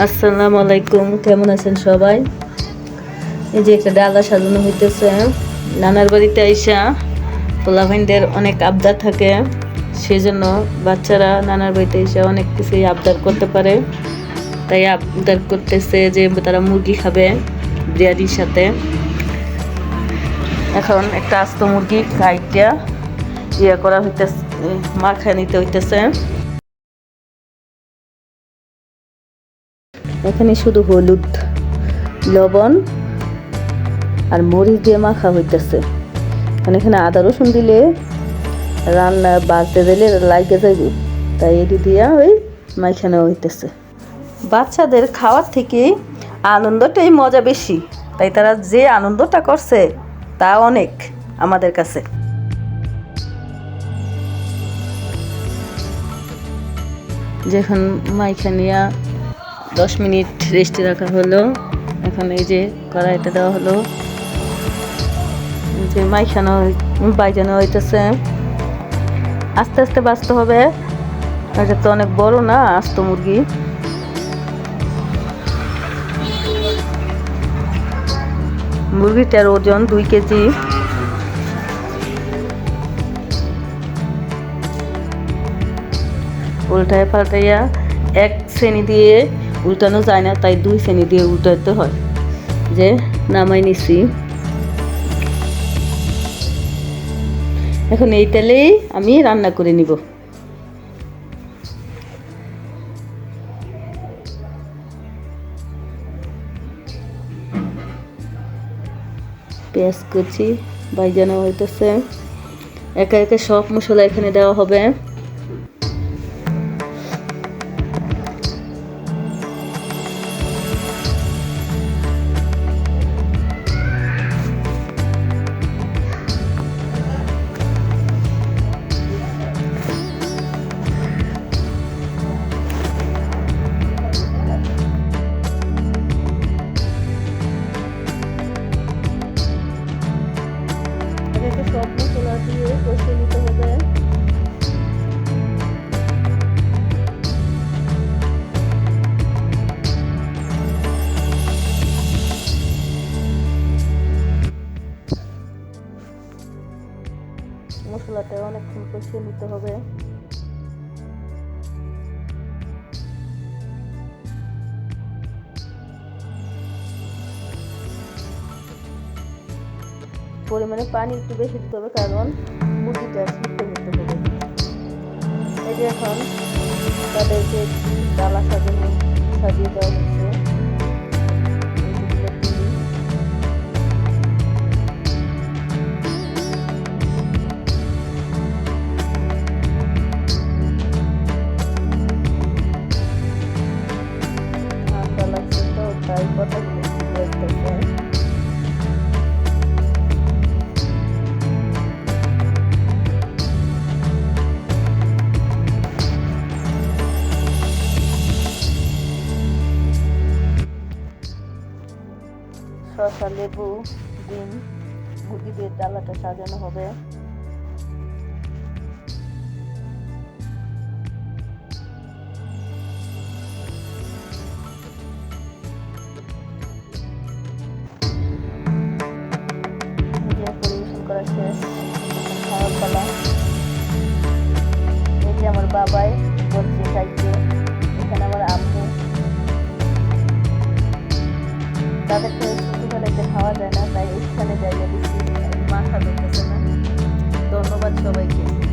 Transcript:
আসসালামু আলাইকুম, কেমন আছেন সবাই? এই যে একটা ডালা সাজানো হইতেছে, নানার বাড়িতে আইসা পোলাভাইনদের অনেক আবদার থাকে, সেজন্য বাচ্চারা নানার বাড়িতে এসে অনেক কিছুই আবদার করতে পারে। তাই আবদার করতেছে যে তারা মুরগি খাবে বিরিয়ানির সাথে। এখন একটা আস্ত মুরগি কাইটা ইয়ে করা হইতেছে, মাখা নিতে হইতেছে। এখানে শুধু হলুদ, লবণ আর মরিচ দিয়ে মাখা হইতেছে। মানে এখানে আদা, রসুন দিলে রান্না বাড়তে দিলে লাগে যাবে তাই এটি দিয়া ওই মাইখানে হইতেছে। বাচ্চাদের খাওয়ার থেকে আনন্দটাই মজা বেশি। তাই তারা যে আনন্দটা করছে, তা অনেক আমাদের কাছে। যখন মাইখানিয়া দশ মিনিট রেস্টে রাখা হলো। এখন এই যে কড়াইটা দেওয়া হলো। যে মাইখানো, বাইজানো হইতেছে। আস্তে আস্তে বাঁচতে হবে। এটা তো অনেক বড় না, আস্ত মুরগি। মুরগিটার ওজন দুই কেজি। উল্টায় পাল্টাইয়া এক শ্রেণি দিয়ে উল্টানো যায় না, তাই দুই শ্রেণি দিয়ে উল্টাতে হয়। যে নামাই নিছি। এখন এই তেলেই আমি রান্না করে নিব। পেঁয়াজ কুচি, বাইজানো হইতেছে। একা একা সব মশলা এখানে দেওয়া হবে। এটাকে সব মশলা দিয়ে কষিয়ে নিতে হবে। মশলাটা অনেকক্ষণ কষিয়ে নিতে হবে। পরিমাণে পানি একটু বেশি দিতে হবে, কারণ মুরগিটা সিদ্ধ করতে হবে। যে এখন তাদেরকে ডালা সাজানো, সাজিয়ে দেওয়া হচ্ছে। তাই কথাগুলো শসা লেবু ডিম মুরগি দিয়ে ডালাটা সাজানো হবে পরিবেশন করা খাওয়ার আমার বাবাই এখানে আমার তাদেরকে ঠান্ডাতে খাওয়া যায় না তাই ওইখানে যাইয়া দিচ্ছি মাথা ধরতেছে না। ধন্যবাদ সবাইকে।